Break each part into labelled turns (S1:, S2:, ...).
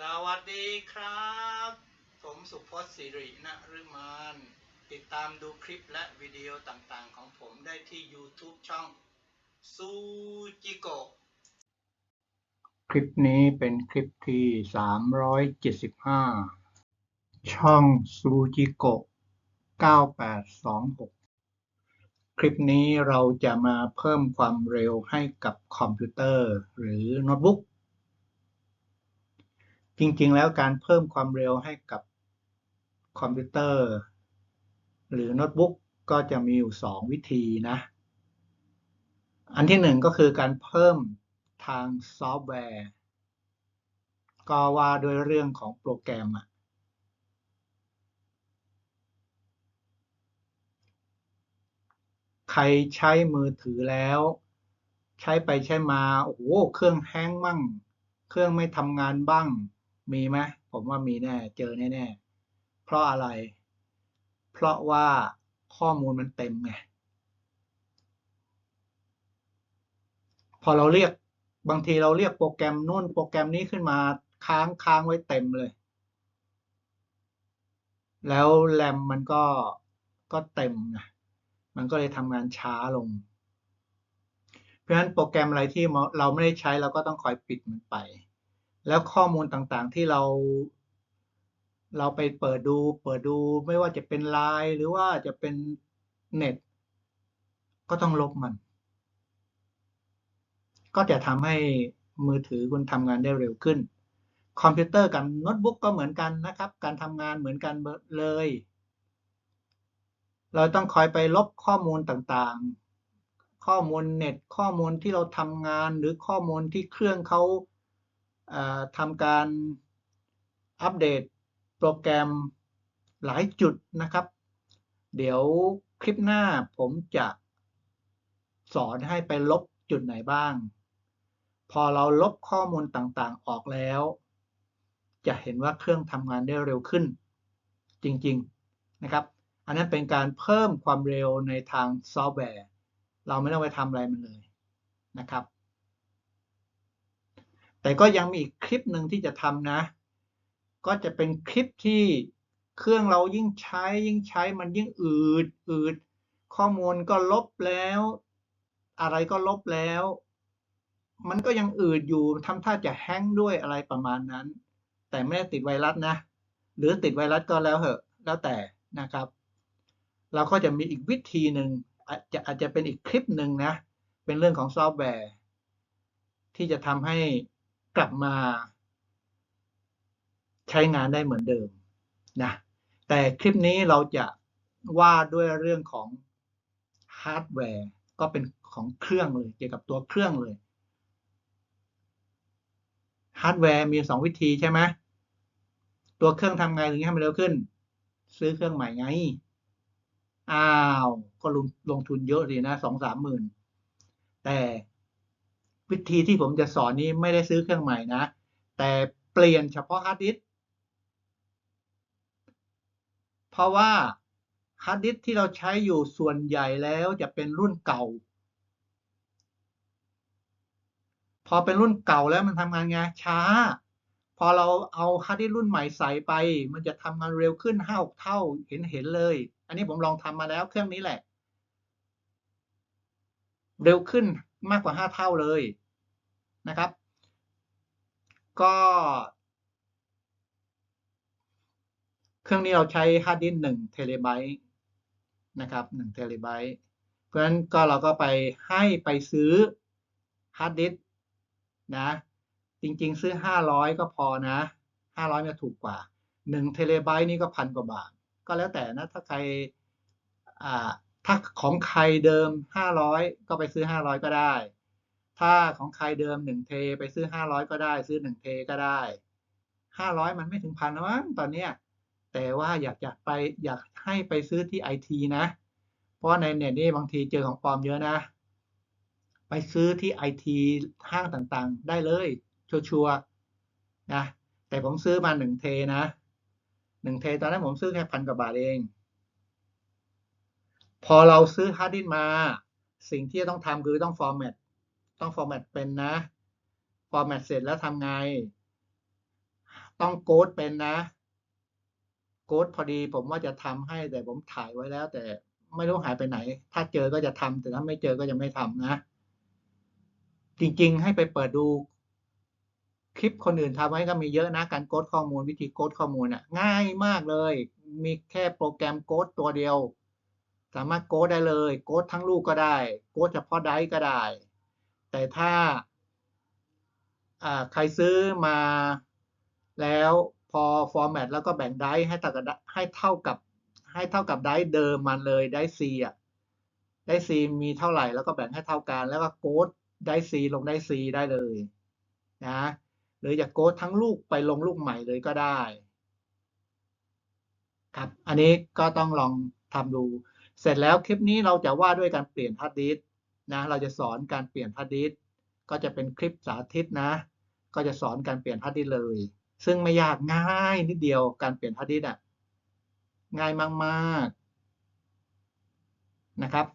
S1: สวัสดีครับ ผมสุพจน์สิรินฤมานติดตามดูคลิปและวิดีโอต่างๆ ของผมได้ที่ YouTube ช่องซูจิโกคลิปนี้เป็นคลิปที่ 375 ช่องซูจิโก9826 คลิปนี้เราจะมาเพิ่มความเร็วให้กับคอมพิวเตอร์หรือโน้ตบุ๊ก จริงๆ แล้วการเพิ่มความเร็วให้กับคอมพิวเตอร์ หรือโน้ตบุ๊กก็จะมีอยู่ 2 วิธีนะ อันที่หนึ่งก็คือการเพิ่มทางซอฟต์แวร์ ก็ว่าด้วยเรื่องของโปรแกรมอะใครใช้มือถือแล้ว ใช้ไปใช้มา โอ้โหเครื่องแห้งมั่ง เครื่องไม่ทำงานบ้าง มีไหมผมว่ามีแน่ เจอแน่ๆ เพราะอะไร เพราะว่าข้อมูลมันเต็มไง พอเราเรียกบางทีเราเรียกโปรแกรมนู่นโปรแกรมนี้ขึ้นมาค้างค้างไว้เต็มเลย แล้วแรมมันก็ก็เต็มไงมันก็เลยทำงานช้าลง เพราะฉะนั้นโปรแกรมอะไรที่เราไม่ได้ใช้เราก็ต้องคอยปิดมันไป แล้วข้อมูลต่างๆที่เรา เราไปเปิดดู เปิดดูไม่ว่าจะเป็นไลน์หรือว่าจะเป็นเน็ต ก็ต้องลบมัน ก็จะทำให้มือถือคุณทำงานได้เร็วขึ้น คอมพิวเตอร์กับโน้ตบุ๊กก็เหมือนกันนะครับ การทำงานเหมือนกันเลย เราต้องคอยไปลบข้อมูลต่างๆ ข้อมูลเน็ต ข้อมูลที่เราทำงานหรือข้อมูลที่เครื่องเขา ทำการอัปเดตโปรแกรมหลายจุดนะครับ เดี๋ยวคลิปหน้าผมจะสอนให้ไปลบจุดไหนบ้าง พอเราลบข้อมูลต่างๆออกแล้ว จะเห็นว่าเครื่องทำงานได้เร็วขึ้น จริงๆนะครับ อันนั้นเป็นการเพิ่มความเร็วในทางซอฟต์แวร์ เราไม่ต้องไปทำอะไรมันเลยนะครับ แต่ก็ยังมีอีกคลิปหนึ่งที่จะทำนะ ก็จะเป็นคลิปที่เครื่องเรายิ่งใช้ยิ่งใช้มันยิ่งอืดอืดข้อมูลก็ลบแล้ว อะไรก็ลบแล้ว มันก็ยังอืดอยู่ทำท่าจะแฮงด้วยอะไรประมาณนั้น แต่ไม่ได้ติดไวรัสนะ หรือติดไวรัสก็แล้วเหอะ แล้วแต่นะครับ เราก็จะมีอีกวิธีหนึ่งอาจจะอาจจะเป็นอีกคลิปหนึ่งนะ เป็นเรื่องของซอฟต์แวร์ ที่จะทำให้ กลับมา ใช้งานได้เหมือนเดิมนะ แต่คลิปนี้เราจะว่าด้วยเรื่องของฮาร์ดแวร์ก็เป็นของเครื่องเลย เกี่ยวกับตัวเครื่องเลยฮาร์ดแวร์มีสองวิธีใช่ไหมตัวเครื่องทำไงถึงให้มันเร็วขึ้น ซื้อเครื่องใหม่ไง อ้าว ก็ลงลงทุนเยอะดีนะสองสามหมื่น แต่ วิธีที่ผมจะสอนนี้ไม่ได้ซื้อเครื่องใหม่นะ แต่เปลี่ยนเฉพาะฮาร์ดดิสก์เพราะว่าฮาร์ดดิสก์ที่เราใช้อยู่ส่วนใหญ่แล้วจะเป็นรุ่นเก่า พอเป็นรุ่นเก่าแล้วมันทำงานไงช้า พอเราเอาฮาร์ดดิสก์รุ่นใหม่ใส่ไป มันจะทำงานเร็วขึ้นห้าเท่าเห็นเห็นเลย อันนี้ผมลองทำมาแล้วเครื่องนี้แหละ เร็วขึ้นมากกว่าห้าเท่าเลย นะครับ ก็ เครื่องนี้เราใช้ฮาร์ดดิสก์หนึ่งเทเลไบต์นะครับหนึ่งเทเลไบต์เพราะฉะนั้นก็เราก็ไปให้ไปซื้อฮาร์ดดิสก์นะ จริงๆ ซื้อห้าร้อยก็พอนะห้าร้อยเนี่ยถูกกว่าหนึ่งเทเลไบต์นี่ก็พันกว่าบาท ก็แล้วแต่นะ ถ้าใครอ่าถ้าของใครเดิมห้าร้อยก็ไปซื้อห้าร้อยก็ได้ ถ้าของใครเดิมหนึ่งเทไปซื้อห้าร้อยก็ได้ ซื้อหนึ่งเทก็ได้ห้าร้อยมันไม่ถึงพันนะมั้งตอนเนี้ยแต่ว่าอยากอยากไปอยากให้ไปซื้อที่ไอทีนะ เพราะในเน็ตนี่บางทีเจอของปลอมเยอะนะ ไปซื้อที่ไอทีห้างต่างๆ ได้เลยชัวร์ๆนะแต่ผมซื้อมาหนึ่งเทนะหนึ่งเทตอนนั้นผมซื้อแค่พันกว่าบาทเอง พอเราซื้อฮาร์ดดิสมา สิ่งที่จะต้องทำคือต้องฟอร์แมต ต้องฟอร์แมตเป็นนะฟอร์แมตเสร็จแล้วทำไง ต้องโกดเป็นนะโกดพอดีผมว่าจะทำให้แต่ผมถ่ายไว้แล้ว แต่ไม่รู้หายไปไหน ถ้าเจอก็จะทำแต่ถ้าไม่เจอก็จะไม่ทำนะ จริงๆ ให้ไปเปิดดูคลิปคนอื่นทำไว้ก็มีเยอะนะการโกดข้อมูลวิธีโกดข้อมูลอะง่ายมากเลย มีแค่โปรแกรมโกดตัวเดียว สามารถโกดได้เลยโกดทั้งลูกก็ได้โกดเฉพาะไดร์ก็ได้ แต่ถ้าใครซื้อมาแล้วพอฟอร์แมตแล้วก็แบ่งไดร์ให้เท่ากับให้เท่ากับให้เท่ากับไดร์เดิมมันเลยไดร์ซีอะไดร์ซีมีเท่าไหร่แล้วก็แบ่งให้เท่ากัน แล้วก็โกดไดร์ซีลงไดร์ซีได้เลยนะหรือจะโกดทั้งลูกไปลงลูกใหม่เลยก็ได้ครับ อันนี้ก็ต้องลองทำดู เสร็จแล้วคลิปนี้เราจะว่าด้วยการเปลี่ยนฮาร์ดดิสก์ นะเราจะสอนการเปลี่ยนฮาร์ดดิสก็จะเป็นคลิปสาธิตนะ ก็จะสอนการเปลี่ยนฮาร์ดดิสเลย ซึ่งไม่ยากง่ายนิดเดียวการเปลี่ยนฮาร์ดดิสอะง่ายมากๆนะครับ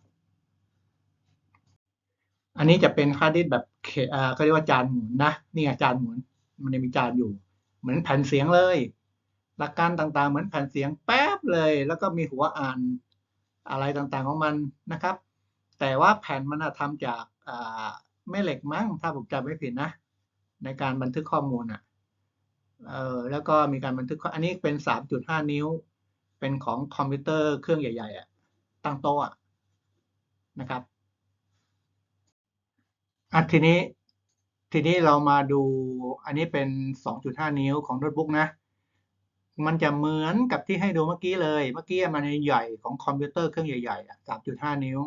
S1: อันนี้จะเป็นฮาร์ดดิสแบบเขาเรียกว่าจานหมุนนะนี่ไงจานหมุนมันจะมีจานอยู่ เหมือนแผ่นเสียงเลย หลักการต่างๆ เหมือนแผ่นเสียงแป๊บเลย แล้วก็มีหัวอ่านอะไรต่างๆของมันนะครับ แต่ว่าแผ่นมันอะทำจากแม่เหล็กมั้งถ้าผมจำไม่ผิดนะ ในการบันทึกข้อมูลอะเออแล้วก็มีการบันทึกข้ออันนี้เป็น 3.5 นิ้ว เป็นของคอมพิวเตอร์เครื่องใหญ่ๆอะตั้งโต๊ะอะนะครับอะทีนี้ทีนี้เรามาดูอันนี้เป็น 2.5 นิ้วของโน้ตบุ๊กนะ มันจะเหมือนกับที่ให้ดูเมื่อกี้เลย เมื่อกี้มันใหญ่ของคอมพิวเตอร์เครื่องใหญ่ๆอะ3.5 นิ้ว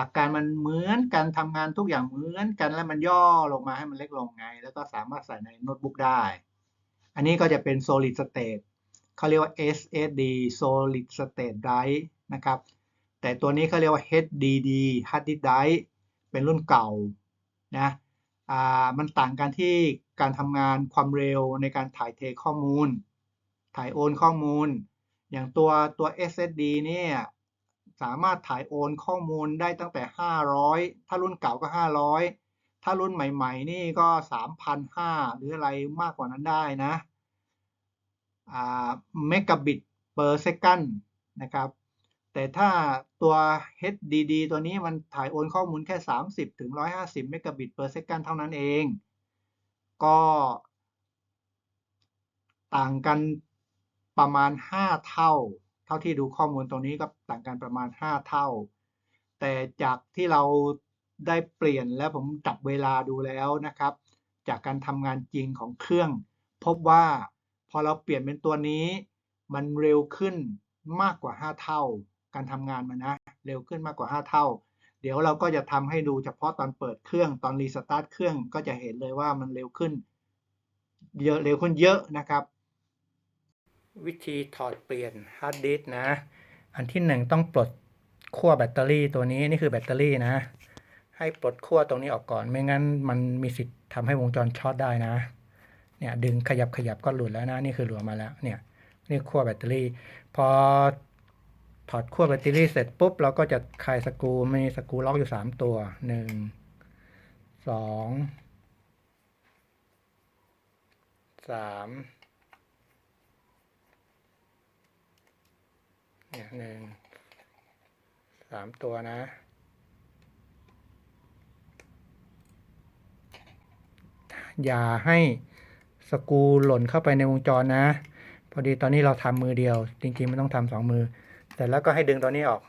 S1: หลักการมันเหมือนกันทำงานทุกอย่างเหมือนกันแล้วมันย่อลงมาให้มันเล็กลงไง แล้วก็สามารถใส่ในโน้ตบุ๊กได้ อันนี้ก็จะเป็น solid state เขาเรียกว่า SSD solid state drive นะครับ แต่ตัวนี้เขาเรียกว่า HDD hard disk drive เป็นรุ่นเก่านะอ่ามันต่างกันที่การทำงานความเร็วในการถ่ายเทข้อมูล ถ่ายโอนข้อมูล อย่างตัวตัว SSD เนี่ย สามารถถ่ายโอนข้อมูลได้ตั้งแต่ 500 ถ้ารุ่นเก่าก็ 500 ถ้ารุ่นใหม่ ๆ นี่ก็3,500หรืออะไรมากกว่านั้นได้นะเมกะบิต per second นะครับ แต่ถ้าตัว HDD ตัวนี้มันถ่ายโอนข้อมูลแค่ 30 ถึง 150 เมกะบิต per second เท่านั้นเอง ก็ต่างกันประมาณ 5 เท่า เท่าที่ดูข้อมูลตรงนี้ก็ต่างกันประมาณ 5 เท่า แต่จากที่เราได้เปลี่ยนแล้วผมจับเวลาดูแล้วนะครับ จากการทำงานจริงของเครื่อง พบว่าพอเราเปลี่ยนเป็นตัวนี้ มันเร็วขึ้นมากกว่า 5 เท่า การทำงานมันนะเร็วขึ้นมากกว่า 5 เท่า เดี๋ยวเราก็จะทำให้ดูเฉพาะตอนเปิดเครื่องตอนรีสตาร์ทเครื่องก็จะเห็นเลยว่ามันเร็วขึ้นเยอะเร็วขึ้นเยอะนะครับ วิธีถอดเปลี่ยนฮาร์ดดิสก์นะ อันที่หนึ่งต้องปลดขั้วแบตเตอรี่ตัวนี้นี่คือแบตเตอรี่นะ ให้ปลดขั้วตรงนี้ออกก่อน ไม่งั้นมันมีสิทธิ์ทำให้วงจรช็อตได้นะ เนี่ยดึงขยับขยับก็หลุดแล้วนะ นี่คือหลุดมาแล้ว เนี่ยนี่ขั้วแบตเตอรี่ พอถอดขั้วแบตเตอรี่เสร็จปุ๊บเราก็จะคลายสกรูมีสกรูล็อกอยู่สามตัวหนึ่งสองสาม เนี่ยหนึ่งสามตัวนะอย่าให้สกูหล่นเข้าไปในวงจรนะ พอดีตอนนี้เราทำมือเดียว จริงๆมันต้องทำสองมือ แต่แล้วก็ให้ดึงตัวนี้ออก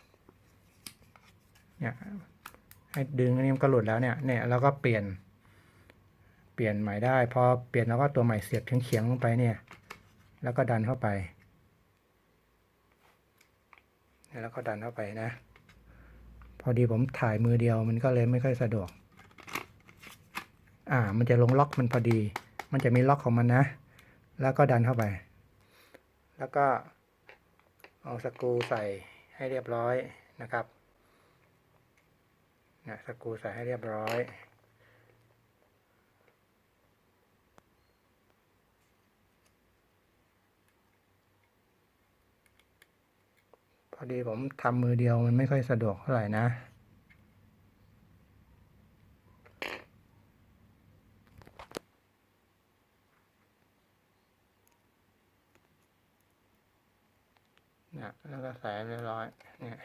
S1: เนี่ย ให้ดึงอันนี้มันก็หลุดแล้วเนี่ย เนี่ยแล้วก็เปลี่ยน เปลี่ยนใหม่ได้ พอเปลี่ยนแล้วก็ตัวใหม่เสียบเฉียงๆลงไปเนี่ย แล้วก็ดันเข้าไป แล้วก็ดันเข้าไปนะ พอดีผมถ่ายมือเดียวมันก็เลยไม่ค่อยสะดวก อ่า มันจะลงล็อกมันพอดี มันจะมีล็อกของมันนะ แล้วก็ดันเข้าไป แล้วก็เอาสกรูใส่ให้เรียบร้อยนะครับเนี่ยสกรูใส่ให้เรียบร้อย พอดีผมทำมือเดียวมันไม่ค่อยสะดวกเท่าไหร่นะ
S2: น่ะแล้วก็ใส่เรียบร้อยเนี่ย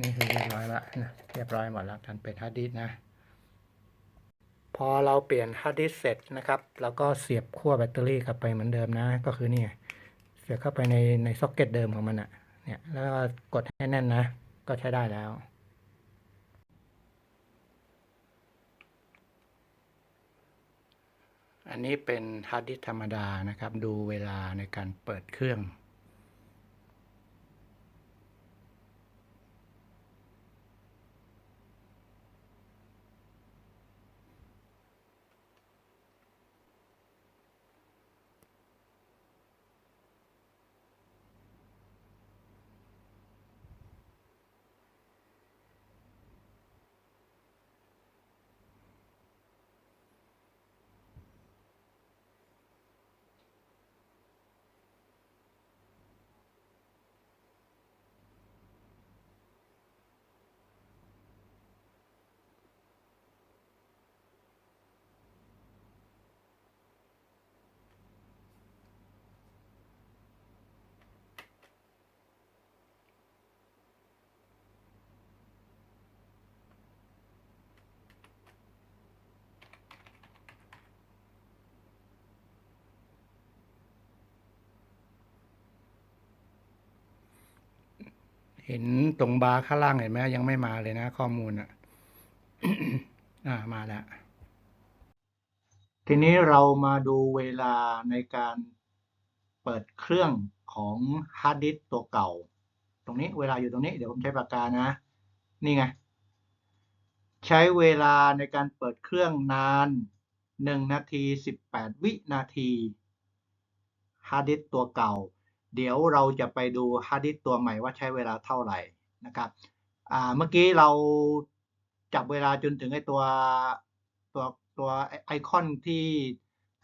S2: นี่คือเรียบร้อยละนะเรียบร้อยหมดแล้วทันเป็นฮาร์ดดิสก์นะพอเราเปลี่ยนฮาร์ดดิสก์เสร็จนะครับแล้วก็เสียบขั้วแบตเตอรี่กลับไปเหมือนเดิมนะ ก็คือนี่เสียบเข้าไปในในซ็อกเก็ตเดิมของมันอะเนี่ยแล้วก็กดให้แน่นนะ ก็ใช้ได้แล้วอันนี้เป็นฮาร์ดดิสก์ธรรมดานะครับ ดูเวลาในการเปิดเครื่อง เห็นตรงบาร์ข้างล่างเห็นไหมยังไม่มาเลยนะข้อมูลอะอ่ามาแล้ว
S1: ทีนี้เรามาดูเวลาในการเปิดเครื่องของฮาร์ดดิสตัวเก่า ตรงนี้เวลาอยู่ตรงนี้เดี๋ยวผมใช้ปากกานะ นี่ไง ใช้เวลาในการเปิดเครื่องนาน 1 นาที 18 วินาทีฮาร์ดดิสตัวเก่า เดี๋ยวเราจะไปดูฮาร์ดดิสตัวใหม่ว่าใช้เวลาเท่าไหร่นะครับเมื่อกี้เราจับเวลาจนถึงไอตัวตัวตัวไอคอนที่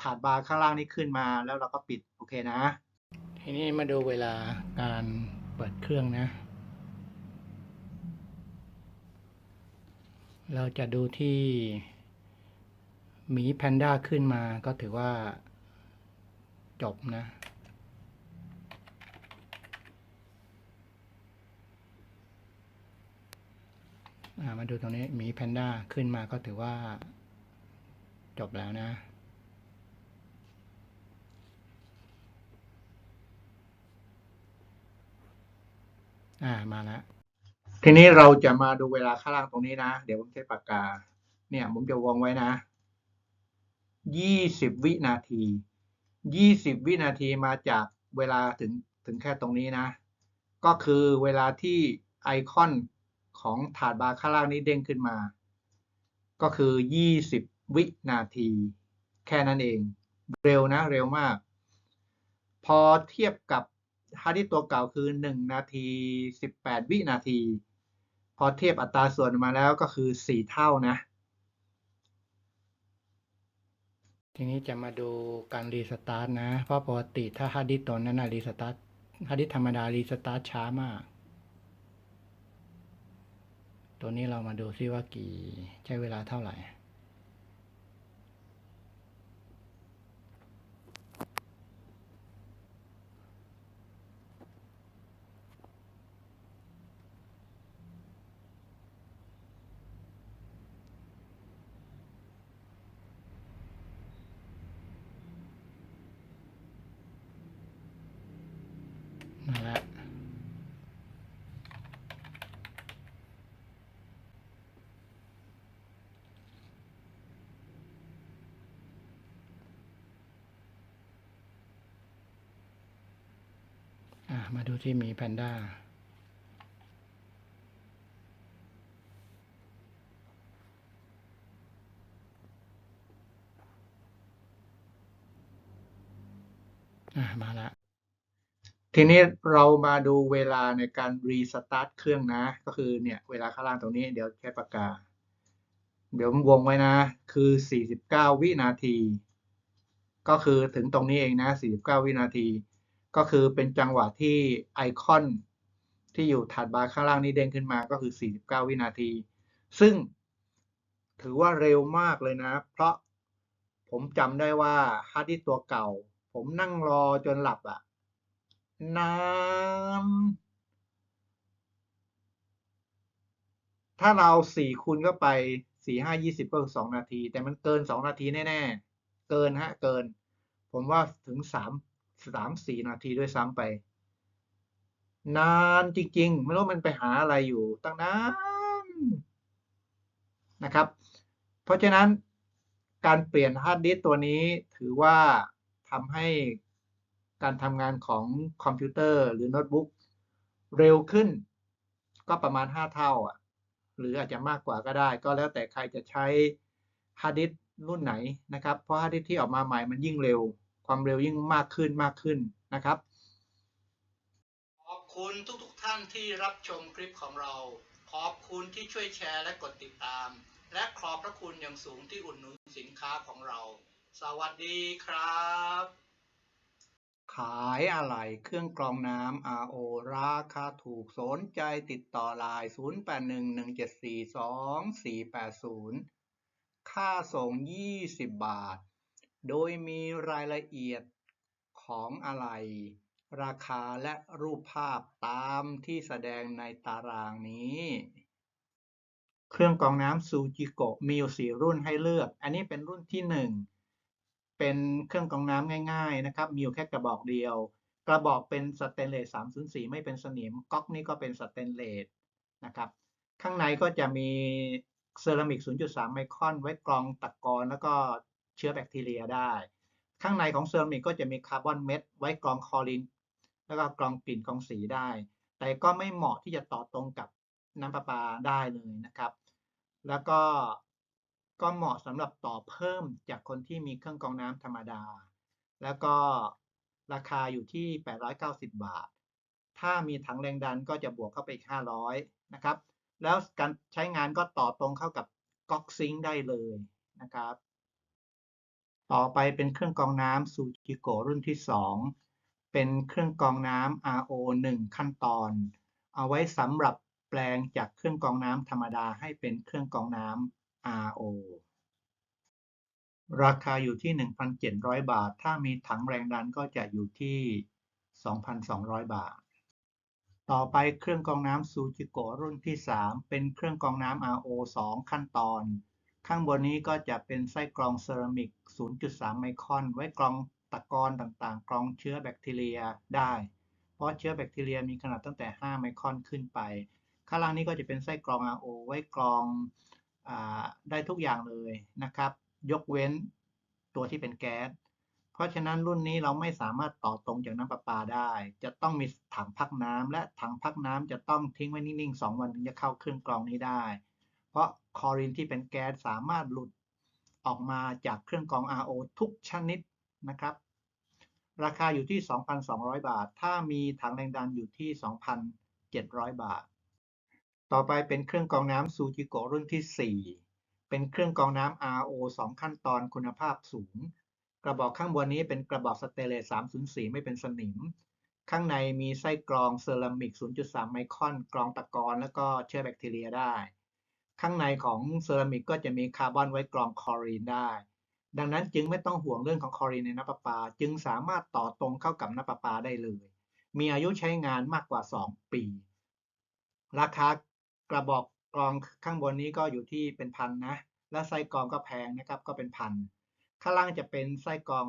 S1: ถาดบาร์ข้างล่างนี้ขึ้นมาแล้วเราก็ปิดโอเคนะ
S2: ทีนี้มาดูเวลาการเปิดเครื่องนะ เราจะดูที่หมีแพนด้าขึ้นมาก็ถือว่าจบนะ มาดูตรงนี้มีแพนด้าขึ้นมาก็ถือว่า จบแล้วนะ อ่ามาแล้ว
S1: ทีนี้เราจะมาดูเวลาข้างล่างตรงนี้นะ เดี๋ยวผมใช้ปากกา เนี่ยผมจะวงไว้นะยี่สิบวินาทียี่สิบวินาทีมาจากเวลาถึงถึงแค่ตรงนี้นะ ก็คือเวลาที่ไอคอน ของถาดบาร์ข้างล่างนี้เด้งขึ้นมา ก็คือยี่สิบวินาที แค่นั้นเอง เร็วนะเร็วมาก พอเทียบกับฮาร์ดดิสก์ตัวเก่าคือ 1 นาที 18 วินาที พอเทียบอัตราส่วนมาแล้วก็คือ 4 เท่านะ
S2: ทีนี้จะมาดูการรีสตาร์ทนะ เพราะปกติถ้าฮาร์ดดิสก์ตัวนั้นนะรีสตาร์ทฮาร์ดดิสก์ธรรมดารีสตาร์ทช้ามาก ตัวนี้เรามาดูซิว่ากี่ใช้เวลาเท่าไหร่ มาแล้ว อ มาดูที่มีแพนด้าอมาละ
S1: ทีนี้เรามาดูเวลาในการรีสตาร์ทเครื่องนะ ก็คือเนี่ย เวลาข้างล่างตรงนี้เดี๋ยวใช้ปากกา เดี๋ยววงไว้นะ คือ 49 วินาที ก็คือถึงตรงนี้เองนะ 49 วินาที ก็คือเป็นจังหวะที่ไอคอนที่อยู่ถัดบาร์ข้างล่างนี้เด้งขึ้นมาก็คือ 49 วินาที ซึ่งถือว่าเร็วมากเลยนะ เพราะผมจำได้ว่าฮาร์ดดิสตัวเก่า ผมนั่งรอจนหลับอะนานถ้าเราสี่คูณเข้าไปสี่ห้ายี่สิบก็สองนาที แต่มันเกินสองนาทีแน่ ๆ เกินฮะ เกิน ผมว่าถึงสาม สามสี่นาทีด้วยซ้ำไป นานจริงๆ ไม่รู้มันไปหาอะไรอยู่ตั้งนานนะครับ เพราะฉะนั้นการเปลี่ยนฮาร์ดดิสตัวนี้ถือว่าทำให้การทำงานของคอมพิวเตอร์หรือโน้ตบุ๊กเร็วขึ้น ก็ประมาณ 5 เท่าอะหรืออาจจะมากกว่าก็ได้ ก็แล้วแต่ใครจะใช้ฮาร์ดดิสรุ่นไหนนะครับ เพราะฮาร์ดดิสที่ออกมาใหม่มันยิ่งเร็ว ความเร็วยิ่งมากขึ้นมากขึ้นนะครับ ขอบคุณทุกๆทท่านที่รับชมคลิปของเรา ขอบคุณที่ช่วยแชร์และกดติดตาม และขอบพระคุณอย่างสูงที่อุดหนุนสินค้าของเรา สวัสดีครับ ขายอะไรเครื่องกรองน้ำ RO ราคาถูกสนใจติดต่อไลน์0811742480 ค่าส่ง 20 บาท โดยมีรายละเอียดของอะไรราคาและรูปภาพตามที่แสดงในตารางนี้ เครื่องกรองน้ำซูจิโกะมีอยู่สี่รุ่นให้เลือก อันนี้เป็นรุ่นที่หนึ่งเป็นเครื่องกรองน้ำง่ายๆนะครับ มีอยู่แค่กระบอกเดียว กระบอกเป็นสเตนเลส304 ไม่เป็นสนิม ก๊อกนี่ก็เป็นสเตนเลสนะครับ ข้างในก็จะมีเซรามิก 0.3 ไมครอน ไว้กรองตะกอนแล้วก็ เชื้อแบคทีเรียได้ ข้างในของเซรามิกก็จะมีคาร์บอนเม็ดไว้กรองคลอรีนแล้วก็กรองกลิ่นกรองสีได้ แต่ก็ไม่เหมาะที่จะต่อตรงกับน้ำประปาได้เลยนะครับ แล้วก็ก็เหมาะสำหรับต่อเพิ่มจากคนที่มีเครื่องกรองน้ำธรรมดา แล้วก็ราคาอยู่ที่ 890 บาท ถ้ามีถังแรงดันก็จะบวกเข้าไปอีก500 นะครับ แล้วการใช้งานก็ต่อตรงเข้ากับก๊อกซิงได้เลยนะครับ ต่อไปเป็นเครื่องกรองน้ำซูจิโกรุ่นที่ 2 เป็นเครื่องกรองน้ำ RO 1 ขั้นตอน เอาไว้สำหรับแปลงจากเครื่องกรองน้ำธรรมดาให้เป็นเครื่องกรองน้ำ RO ราคาอยู่ที่ 1,700 บาท ถ้ามีถังแรงดันก็จะอยู่ที่ 2,200 บาท ต่อไปเครื่องกรองน้ำซูจิโกรุ่นที่ 3 เป็นเครื่องกรองน้ำ RO 2 ขั้นตอน ข้างบนนี้ก็จะเป็นไส้กรองเซรามิก 0.3 ไมครอน ไว้กรองตะกอนต่างๆ กรองเชื้อแบคทีเรียได้ เพราะเชื้อแบคทีเรียมีขนาดตั้งแต่ 5 ไมครอนขึ้นไป ข้างล่างนี้ก็จะเป็นไส้กรอง RO ไว้กรองอได้ทุกอย่างเลยนะครับ ยกเว้นตัวที่เป็นแก๊ส เพราะฉะนั้นรุ่นนี้เราไม่สามารถต่อตรงจากน้ำประปาได้ จะต้องมีถังพักน้ำและถังพักน้ำจะต้องทิ้งไว้นิ่งๆ 2 วันถึงจะเข้าเครื่องกรองนี้ได้ เพราะคอรีนที่เป็นแก๊สสามารถหลุดออกมาจากเครื่องกรอง RO ทุกชนิดนะครับ ราคาอยู่ที่ 2,200 บาท ถ้ามีถังแรงดันอยู่ที่ 2,700 บาท ต่อไปเป็นเครื่องกรองน้ำซูจิโกรุ่นที่ 4 เป็นเครื่องกรองน้ำ RO 2 ขั้นตอนคุณภาพสูง กระบอกข้างบนนี้เป็นกระบอกสเตเลส304 ไม่เป็นสนิม ข้างในมีไส้กรองเซรามิก 0.3 ไมครอน กรองตะกอน แล้วก็เชื้อแบคทีเรียได้ ข้างในของเซรามิกก็จะมีคาร์บอนไว้กรองคลอรีนได้ ดังนั้นจึงไม่ต้องห่วงเรื่องของคลอรีนในน้ำประปา จึงสามารถต่อตรงเข้ากับน้ำประปาได้เลย มีอายุใช้งานมากกว่า 2 ปี ราคากระบอกกรองข้างบนนี้ก็อยู่ที่เป็นพันนะ และไส้กรองก็แพงนะครับก็เป็นพัน ข้างล่างจะเป็นไส้กรอง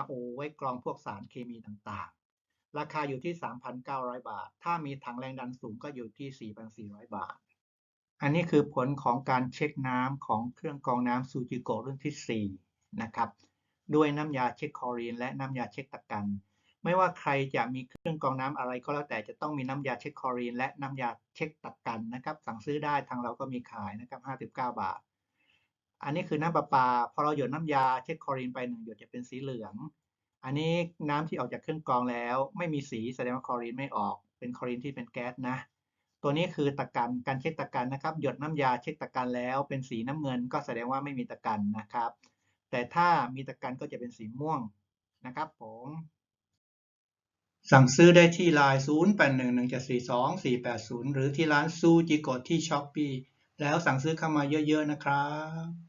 S1: RO ไว้กรองพวกสารเคมีต่างๆ ราคาอยู่ที่ 3,900 บาท ถ้ามีถังแรงดันสูงก็อยู่ที่ 4,400 บาท อันนี้คือผลของการเช็คน้ำของเครื่องกรองน้ำซูจิโกรุ่นที่ 4 นะครับ ด้วยน้ำยาเช็คคลอรีน และน้ำยาเช็คตะกัน ไม่ว่าใครจะมีเครื่องกรองน้ำอะไรก็แล้วแต่จะต้องมีน้ำยาเช็คคลอรีน และน้ำยาเช็คตะกันนะครับ สั่งซื้อได้ทางเราก็มีขายนะครับ 59 บาท อันนี้คือน้ำประปา พอเราหยดน้ำยาเช็คคลอรีนไปหนึ่งหยดจะเป็นสีเหลือง อันนี้น้ำที่ออกจากเครื่องกรองแล้ว ไม่มีสีแสดงว่าคลอรีนไม่ออก เป็นคลอรีนที่เป็นแก๊สนะ ตัวนี้คือตะกันการเช็คตะกันนะครับ หยดน้ำยาเช็คตะกันแล้วเป็นสีน้ำเงิน ก็แสดงว่าไม่มีตะกันนะครับ แต่ถ้ามีตะกันก็จะเป็นสีม่วงนะครับผมสั่งซื้อได้ที่ Line 0811742480 หรือที่ร้านซูจิโกะที่ช้อปปีแล้วสั่งซื้อเข้ามาเยอะๆนะครับ